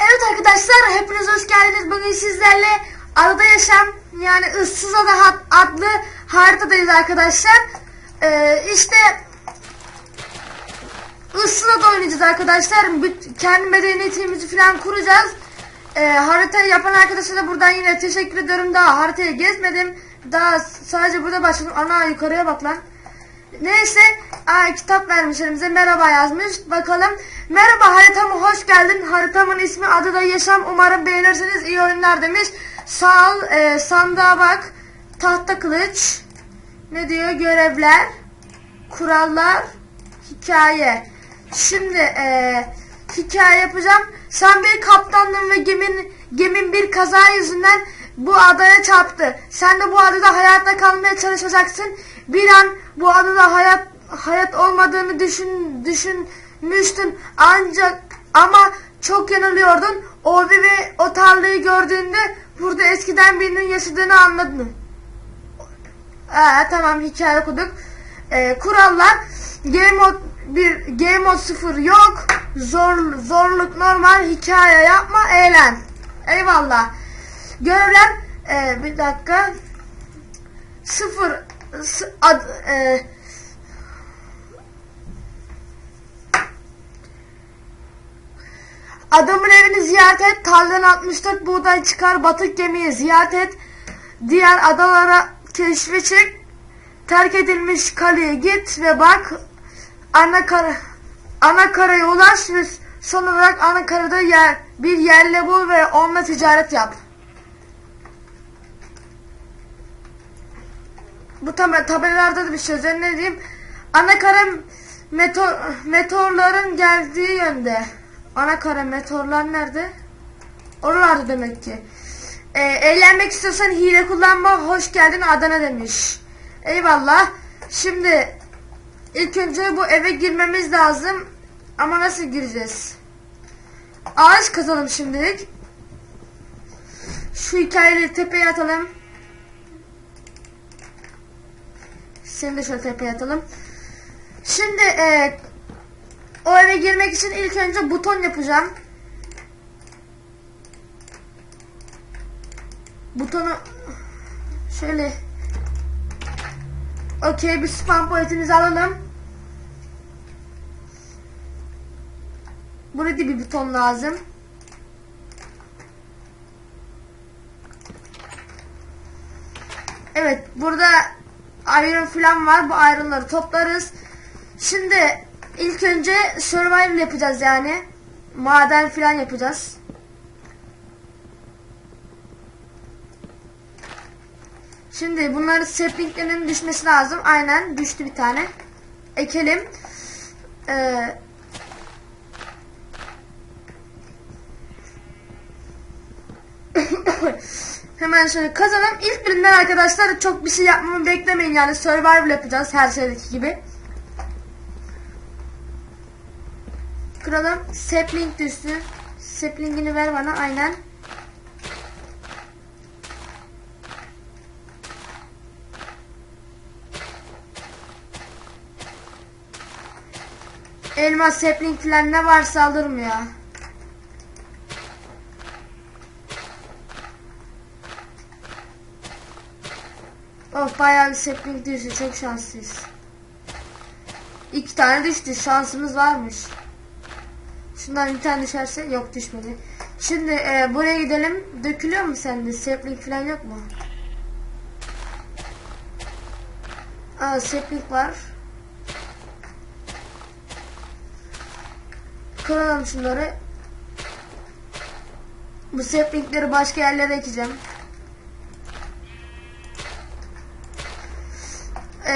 Evet arkadaşlar hepiniz hoş geldiniz. Bugün sizlerle adada yaşam yani ıssız ada adlı haritadayız arkadaşlar. Ee, işte ıssız ada oynayacağız arkadaşlar. Kendi medeniyetimizi falan kuracağız. Ee, haritayı yapan arkadaşa da buradan yine teşekkür ediyorum. Daha haritayı gezmedim. Daha sadece burada başladım. Ana yukarıya bak lan. Neyse aa, kitap vermiş elimize. Merhaba yazmış. Bakalım. Merhaba haritama hoş geldin. Haritamın ismi adı da yaşam. Umarım beğenirsiniz. İyi oyunlar demiş. Sağ ol e, sandığa bak. Tahta kılıç. Ne diyor? Görevler kurallar hikaye. Şimdi e, hikaye yapacağım. Sen bir kaptandın ve gemin gemin bir kaza yüzünden bu adaya çarptı. Sen de bu adada hayatta kalmaya çalışacaksın. Bir an bu adada hayat hayat olmadığını düşün düşünmüştün. Ancak ama çok yanılıyordun. O ve o tarlayı gördüğünde burada eskiden birinin yaşadığını anladın. Ee, tamam hikaye okuduk. Ee, kurallar game mode bir game mode 0 yok. Zor zorluk normal hikaye yapma eğlen. Eyvallah. Görevler ee, bir dakika. Sıfır ad, ee, Adamın evini ziyaret et, tarladan 64 buğday çıkar, batık gemiyi ziyaret et, diğer adalara keşfe çık, terk edilmiş kaleye git ve bak, ana kara, ana karaya ulaş ve son olarak ana karada yer, bir yerle bul ve onunla ticaret yap. Bu tab tabelalarda da bir şey üzerine ne diyeyim? Ana kara meteor, meteorların geldiği yönde. Ana kara meteorlar nerede? Oralarda demek ki. Ee, eğlenmek istiyorsan hile kullanma. Hoş geldin Adana demiş. Eyvallah. Şimdi ilk önce bu eve girmemiz lazım. Ama nasıl gireceğiz? Ağaç kazalım şimdilik. Şu hikayeleri tepeye atalım. Seni de şöyle tepeye atalım. Şimdi e, o eve girmek için ilk önce buton yapacağım. Butonu şöyle Okey bir spam pointimizi alalım. Burada bir buton lazım. Evet burada iron falan var. Bu ironları toplarız. Şimdi ilk önce survival yapacağız yani. Maden falan yapacağız. Şimdi bunları saplinglerin düşmesi lazım. Aynen düştü bir tane. Ekelim. Ee, Hemen şöyle kazalım. İlk birinden arkadaşlar çok bir şey yapmamı beklemeyin yani survival yapacağız her şeydeki gibi. Kıralım. Sapling düştü. Saplingini ver bana aynen. Elma sapling falan ne varsa alırım ya. Of bayağı bir sapling düştü. Çok şanslıyız. İki tane düştü. Şansımız varmış. Şundan bir tane düşerse yok düşmedi. Şimdi e, buraya gidelim. Dökülüyor mu sende? Sapling falan yok mu? Aa sapling var. Kıralım şunları. Bu saplingleri başka yerlere ekeceğim.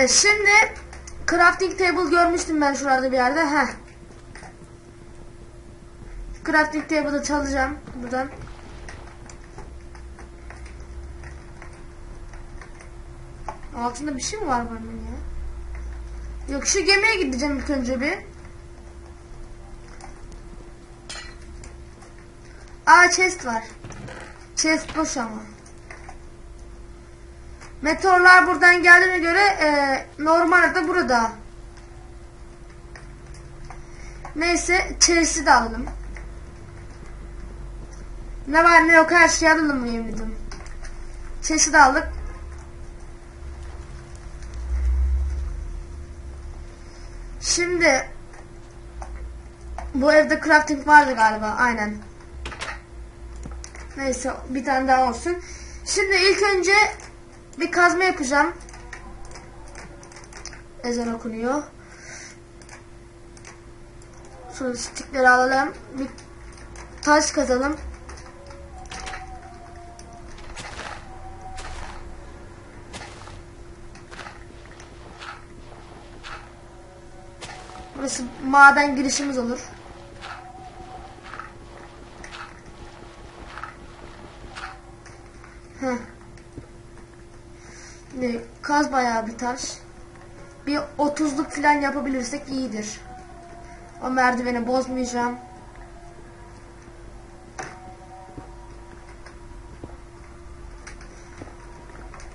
Şimdi crafting table görmüştüm ben şurada bir yerde. Heh. Crafting table'ı çalacağım buradan. Altında bir şey mi var bunun ya? Yok şu gemiye gideceğim ilk önce bir. Aa chest var. Chest boş ama. Meteorlar buradan geldiğine göre e, normalde de burada. Neyse Chelsea de alalım. Ne var ne yok her şeyi alalım mı ediyorum. Chelsea de aldık. Şimdi bu evde crafting vardı galiba aynen. Neyse bir tane daha olsun. Şimdi ilk önce bir kazma yapacağım. Ezan okunuyor. Şöyle stikleri alalım. Bir taş kazalım. Burası maden girişimiz olur. Heh. Şimdi kaz bayağı bir taş. Bir 30'luk falan yapabilirsek iyidir. O merdiveni bozmayacağım.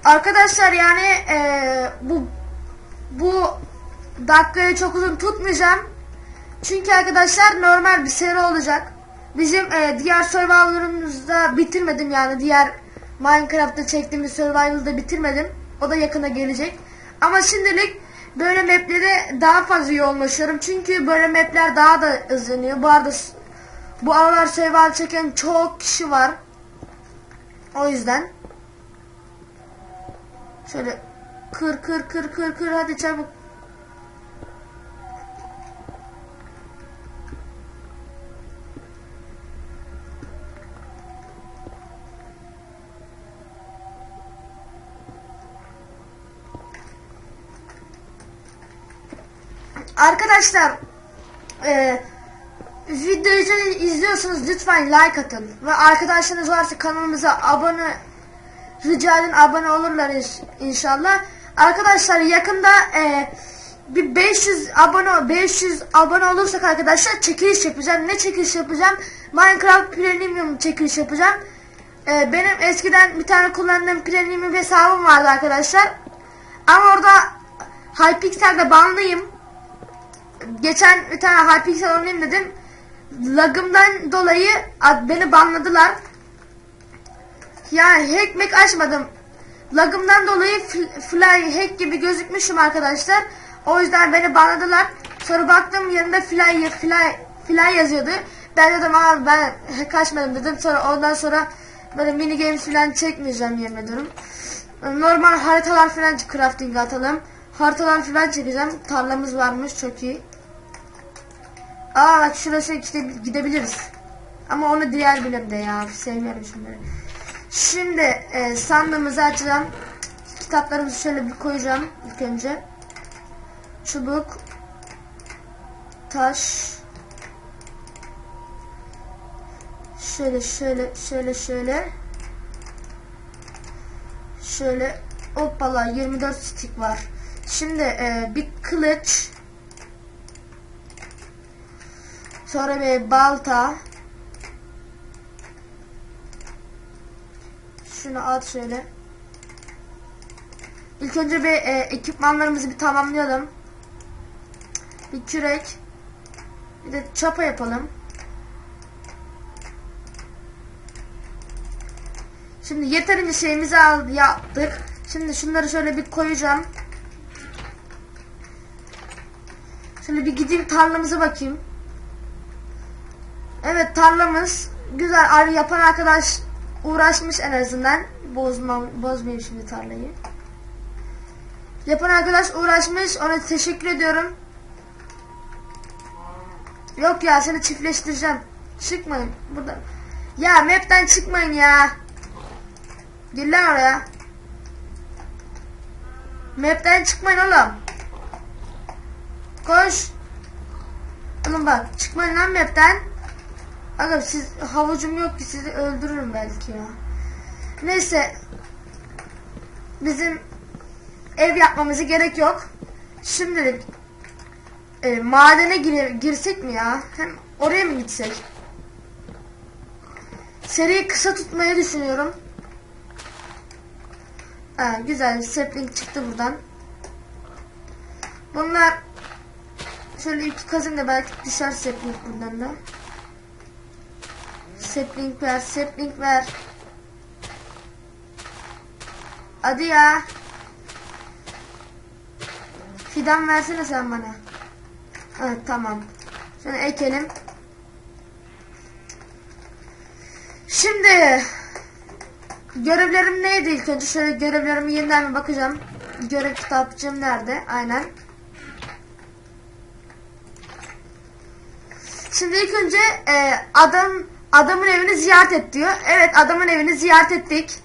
Arkadaşlar yani eee, bu bu dakikayı çok uzun tutmayacağım. Çünkü arkadaşlar normal bir seri olacak. Bizim eee, diğer survival'larımızda bitirmedim yani diğer Minecraft'ta çektiğimiz survival'da bitirmedim. O da yakına gelecek. Ama şimdilik böyle maplere daha fazla yoğunlaşıyorum. Çünkü böyle mapler daha da hızlanıyor. Bu arada bu aralar survival çeken çok kişi var. O yüzden. Şöyle kır kır kır kır kır hadi çabuk. Arkadaşlar e, videoyu izliyorsanız lütfen like atın ve arkadaşlarınız varsa kanalımıza abone rica edin abone olurlar inş- inşallah. Arkadaşlar yakında e, bir 500 abone 500 abone olursak arkadaşlar çekiliş yapacağım. Ne çekiliş yapacağım? Minecraft Premium çekiliş yapacağım. E, benim eskiden bir tane kullandığım Premium hesabım vardı arkadaşlar. Ama orada Hypixel'de banlıyım geçen bir tane Hypixel oynayayım dedim. Lagımdan dolayı beni banladılar. Yani hack mack açmadım. Lagımdan dolayı fl- fly hack gibi gözükmüşüm arkadaşlar. O yüzden beni banladılar. Sonra baktım yanında fly fly fly yazıyordu. Ben dedim abi ben hack açmadım dedim. Sonra ondan sonra böyle mini games falan çekmeyeceğim yemin ediyorum. Normal haritalar falan crafting atalım. Haritalar falan çekeceğim. Tarlamız varmış çok iyi. Aa bak şurası işte gidebiliriz. Ama onu diğer bölümde ya. Sevmiyorum şunları. Şimdi e, sandığımızı açacağım. Kitaplarımızı şöyle bir koyacağım ilk önce. Çubuk. Taş. Şöyle şöyle şöyle şöyle. Şöyle hoppala 24 stick var. Şimdi e, bir kılıç. Sonra bir balta. Şunu at şöyle. İlk önce bir e, ekipmanlarımızı bir tamamlayalım. Bir kürek. Bir de çapa yapalım. Şimdi yeterince şeyimizi al, yaptık. Şimdi şunları şöyle bir koyacağım. Şöyle bir gideyim tarlamıza bakayım. Evet tarlamız güzel. Arı yapan arkadaş uğraşmış en azından. Bozmam, bozmayayım şimdi tarlayı. Yapan arkadaş uğraşmış. Ona teşekkür ediyorum. Yok ya seni çiftleştireceğim. Çıkmayın burada. Ya map'ten çıkmayın ya. Gir lan oraya. Map'ten çıkmayın oğlum. Koş. Oğlum bak çıkmayın lan map'ten. Aga siz havucum yok ki sizi öldürürüm belki ya. Neyse. Bizim ev yapmamıza gerek yok. Şimdilik e, madene gire, girsek mi ya? Hem oraya mı gitsek? Seriyi kısa tutmayı düşünüyorum. Ha, güzel sapling çıktı buradan. Bunlar şöyle iki kazın da belki düşer sapling buradan da. Sapling ver, sapling ver. Hadi ya. Fidan versene sen bana. Evet tamam. Şöyle ekelim. Şimdi görevlerim neydi ilk önce şöyle görevlerimi yeniden bir bakacağım. Görev kitapçığım nerede? Aynen. Şimdi ilk önce e, adam adamın evini ziyaret et diyor. Evet adamın evini ziyaret ettik.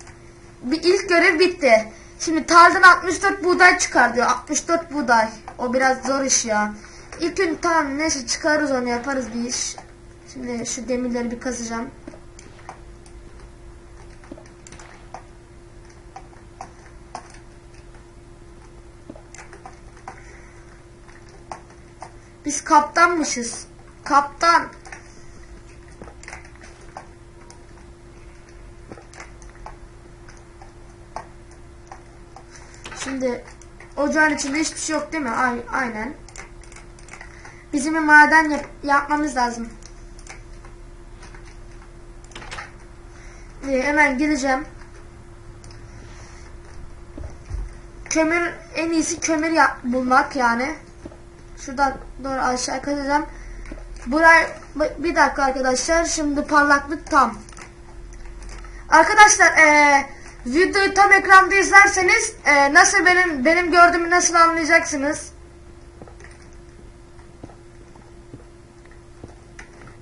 Bir ilk görev bitti. Şimdi tarladan 64 buğday çıkar diyor. 64 buğday. O biraz zor iş ya. İlk gün tamam neyse çıkarız onu yaparız bir iş. Şimdi şu demirleri bir kazacağım. Biz kaptanmışız. Kaptan. Şimdi ocağın içinde hiçbir şey yok değil mi? Ay, aynen. Bizim bir maden yap- yapmamız lazım. Ee, hemen gideceğim. Kömür en iyisi kömür yap bulmak yani. Şuradan doğru aşağı kazacağım. Buraya bir dakika arkadaşlar. Şimdi parlaklık tam. Arkadaşlar eee videoyu tam ekranda izlerseniz eee, nasıl benim benim gördüğümü nasıl anlayacaksınız.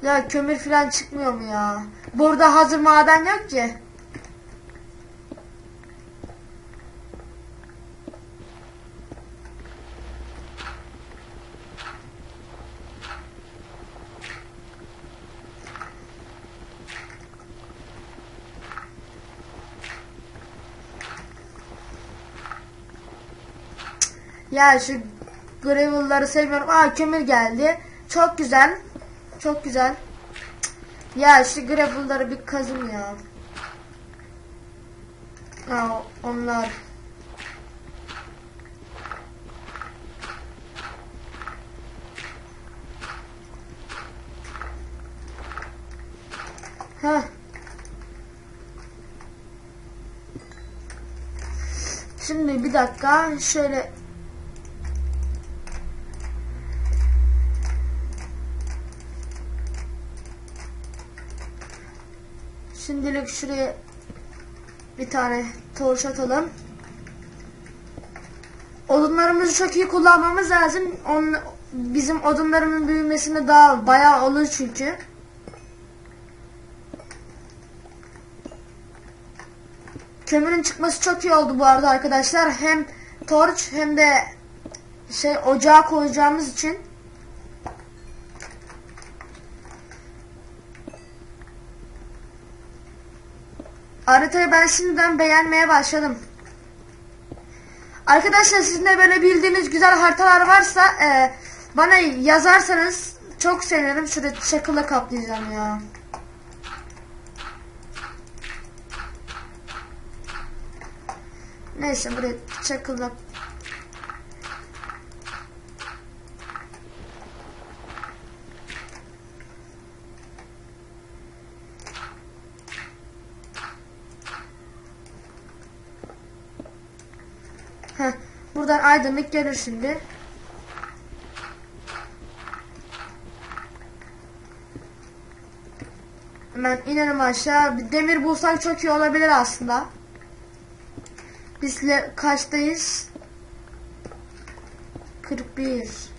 Ya kömür falan çıkmıyor mu ya? Burada hazır maden yok ki. Ya şu gravel'ları sevmiyorum. Aa kömür geldi. Çok güzel. Çok güzel. Ya şu gravel'ları bir kazım ya. Aa onlar. Heh. Şimdi bir dakika şöyle Şimdilik şuraya bir tane torç atalım. Odunlarımızı çok iyi kullanmamız lazım. On, bizim odunlarımın büyümesine daha bayağı olur çünkü. Kömürün çıkması çok iyi oldu bu arada arkadaşlar. Hem torç hem de şey ocağa koyacağımız için. Haritayı ben şimdiden beğenmeye başladım. Arkadaşlar sizin de böyle bildiğiniz güzel haritalar varsa e, bana yazarsanız çok sevinirim. Şurada çakıla kaplayacağım ya. Neyse buraya çakıla Heh, buradan aydınlık gelir şimdi. Hemen inelim aşağı. Bir demir bulsak çok iyi olabilir aslında. Biz kaçtayız? 41.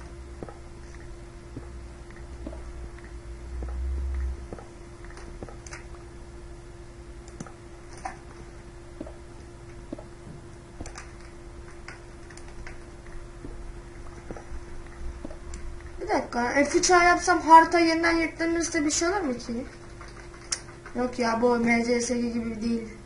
dakika. F3 yapsam harita yeniden yüklenirse bir şey olur mu ki? Yok ya bu MCSG gibi değil.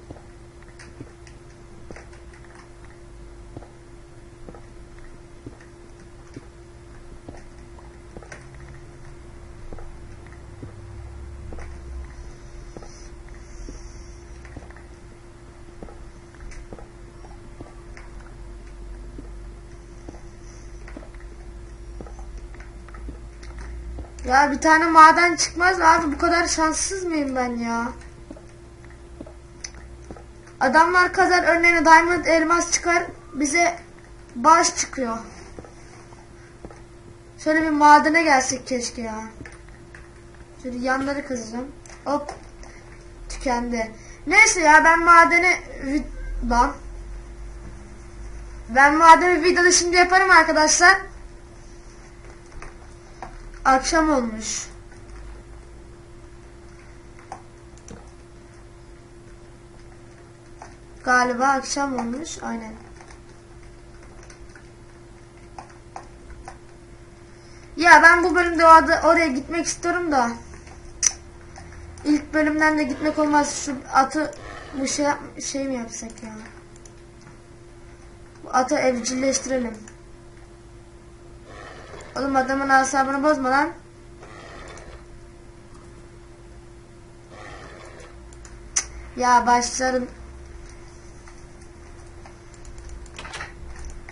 Ya bir tane maden çıkmaz abi bu kadar şanssız mıyım ben ya? Adamlar kazar önlerine diamond elmas çıkar bize baş çıkıyor. Şöyle bir madene gelsek keşke ya. Şöyle yanları kazacağım. Hop. Tükendi. Neyse ya ben madeni vi- lan. Ben madeni videoda şimdi yaparım arkadaşlar. Akşam olmuş. Galiba akşam olmuş. Aynen. Ya ben bu bölümde oraya gitmek istiyorum da. İlk bölümden de gitmek olmaz. Şu atı bu şey şey mi yapsak ya? Bu atı evcilleştirelim. Oğlum adamın asabını bozma lan. Ya başlarım.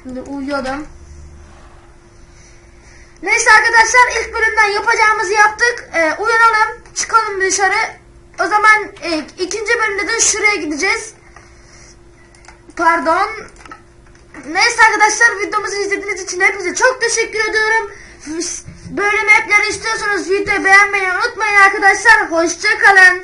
Şimdi uyuyordum. Neyse arkadaşlar ilk bölümden yapacağımızı yaptık. Ee, uyanalım, çıkalım dışarı. O zaman e, ikinci bölümde de şuraya gideceğiz. Pardon. Neyse arkadaşlar videomuzu izlediğiniz için hepinize çok teşekkür ediyorum. Böyle mapleri istiyorsanız videoyu beğenmeyi unutmayın arkadaşlar. Hoşçakalın.